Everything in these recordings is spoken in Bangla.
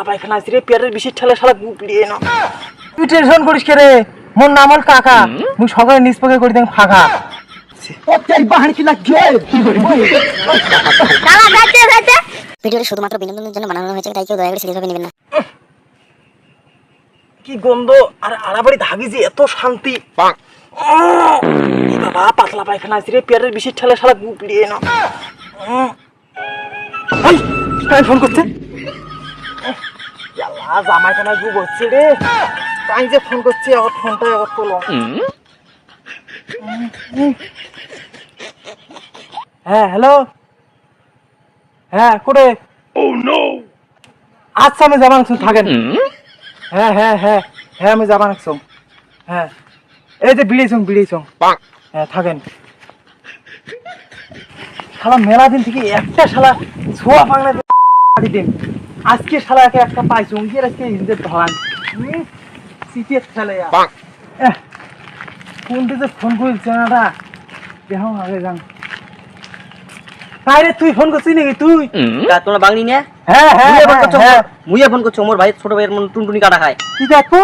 পাতলা পায়খানা আছে রে পেটের বিশেষ ঠেলে শালা গুপড়িয়ে না তুই টেনশন করিস কে রে? মোর নাম হল কাকা মুই সকালে নিষ্পকে করে দেন ফাঁকা। ভিডিওটি শুধুমাত্র বিনোদনের জন্য বানানো হয়েছে তাই কেউ দয়া করে সিরিয়াসভাবে নেবেন না। কি গন্ধ? আর আড়াবাড়ি ধাগি যে এত শান্তি। বাবা পাতলা পায়খানা আছে রে পেটের বিশেষ ঠেলে শালা গুপড়িয়ে না। ফোন করছে? ইয়াল্লা, জামাই কানা গু করছে রে। তাই যে ফোন করছে আবার ফোনটা আবার তোলো। হ্যাঁ হ্যালো? হ্যাঁ করে আচ্ছা আমি যাবান থাকেন। হ্যাঁ হ্যাঁ হ্যাঁ হ্যাঁ আমি একসম হ্যাঁ। এই যে বিড়ি সং বিড়ি সং হ্যাঁ থাকেন। শালা মেলা দিন থেকে একটা শালা ছোয়া বাংলা দিন আজকে শালা একে একটা পাইছি উঙ্গিয়ে আজকে হিন্দের ধরান সিটিএস খেলে কোন দিকে ফোন করেছে না দেহ আগে যান। তাই রে তুই ফোন করছিস নাকি? তুই? তোমরা বাঙালি নিয়ে? হ্যাঁ হ্যাঁ মুইয়া ফোন হ্যাঁ, করছ হ্যাঁ। মুইয়া ফোন করছ মোর ভাই ছোট ভাইয়ের মন টুনটুনি কাটা খায়। কি দেখো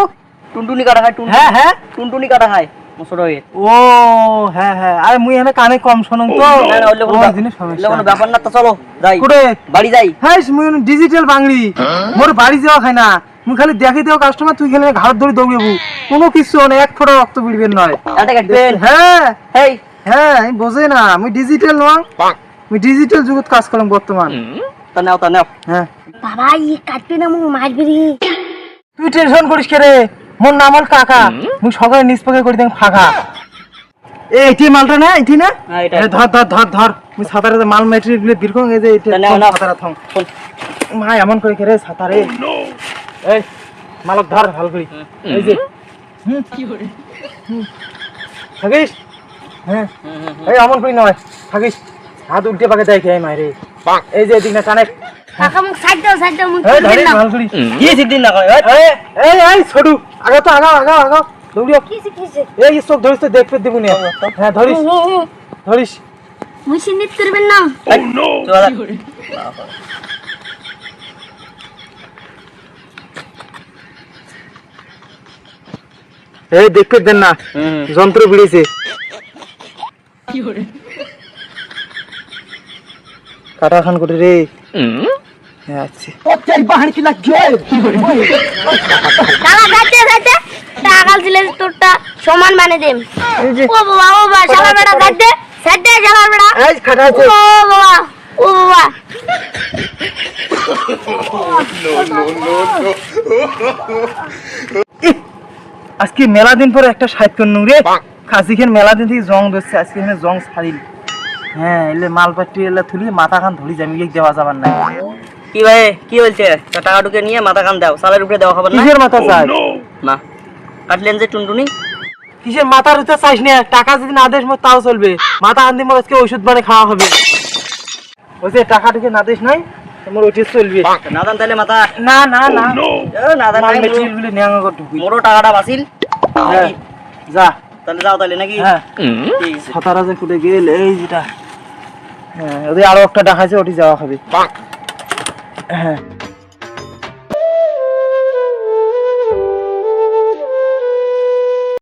টুনটুনি কাটা খায় টুন হ্যাঁ হ্যাঁ। টুনটুনি কাটা খায়। ও হ্যাঁ হ্যাঁ। আরে মুই এখানে কানে কম শুনুন তো। না না ওই জিনিস ওইলে কোনো ব্যাপার না তো চলো যাই। কুড়ে বাড়ি যাই। হ্যাঁ মুই ডিজিটাল বাংলি মোর বাড়ি যাওয়া খাই না। মুই খালি দেখে দেও কাস্টমার তুই খালি ঘাট ধরে দৌড়াবো। কোনো কিছু নেই এক ফোঁটা রক্ত বিড়বেন নয়। এটা কাটবেন হ্যাঁ। হেই। হ্যাঁ আমি বোঝে না। আমি ডিজিটাল নয়। আমি ডিজিটাল যুগত কাজ করলাম বর্তমান। তা নাও তা নাও। হ্যাঁ। বাবা ইয়ে কাটবি না মারবি তুই টেনশন করিস কে রে? মোর নাম হল কাকা। মুই সকালে নিষ্পকে করে দেন ফাঁকা। এই এটি মালটা না এটি না? হ্যাঁ, এ, ধর ধর ধর ধর। মুই সাঁতারে যে মাল মেটেরিয়ালগুলো বিরকম এই যে এটা। সাঁতারা থং মা এমন করে করে সাঁতারে। এই মালক ধর ভালো করি। এই যে। থাকিস? হ্যাঁ। এই এমন করি নয়। থাকিস। হাত উল্টে পাকে দেখে এই মাইরে। এই যে এদিক না কানেক্ট। কাকা মুখ সাইড দাও সাইড দাও মুখ এই তুলবেন ধরিস না ভালো করি কি সিদ্দিন না করে এই এই এই ছোটু আগে তো আগাও আগাও আগাও দৌড়িও কিসে কিসে এই চোখ ধরিস তো দেখতে দিব না হ্যাঁ ধরিস ধরিস। মুই সিন্দিত করবেন না। এই দেখতে দেন না। যন্ত্র বিড়েছে কাটা খান করে রে। টাকা দিলে তোরটা সমান মানে দেম। ও বাবা ও বাবা শালা বেটা যাইতে সাইড শালা বেটা এই কাটা আছে। ও বাবা ও বাবা। আজকে মেলা দিন পরে একটা সাহিত্য নু রে খাসি খেন মেলা দিন থেকে জং ধরছে আজকে এখানে জং ছাড়িল। হ্যাঁ এলে মাল পাটি এলে থুলি মাথা খান ধরি যাবি দেওয়া যাবার না কি ভাই কি বলছে টাকা ঢুকে নিয়ে মাথা কান দাও সালের উপরে দেওয়া খবর না? কিসের মাথা চাই না। কাটলেন যে টুনটুনি? কিসের মাথার হতে চাইস না? টাকা যদি না দেশ মোর তাও চলবে। মাথা আনতে মোর আজকে ওষুধ বানিয়ে খাওয়া হবে। ওই যে টাকা ঢুকে না দেশ নাই মোর ওষুধ চলবে। না দান তাহলে মাথা। না না না। এ, না দান নাই, মেটেরিয়ালগুলো নেওয়া করে ঢুকি মোরও টাকাটা বাসিল হ্যাঁ, যা। তাহলে যাও তাহলে নাকি? হ্যাঁ। ঠিক আছে। সাতারা যে ফুটে গেল এই যেটা। হ্যাঁ ওদের আরও একটা দেখাচ্ছে ওটি যাওয়া হবে। है।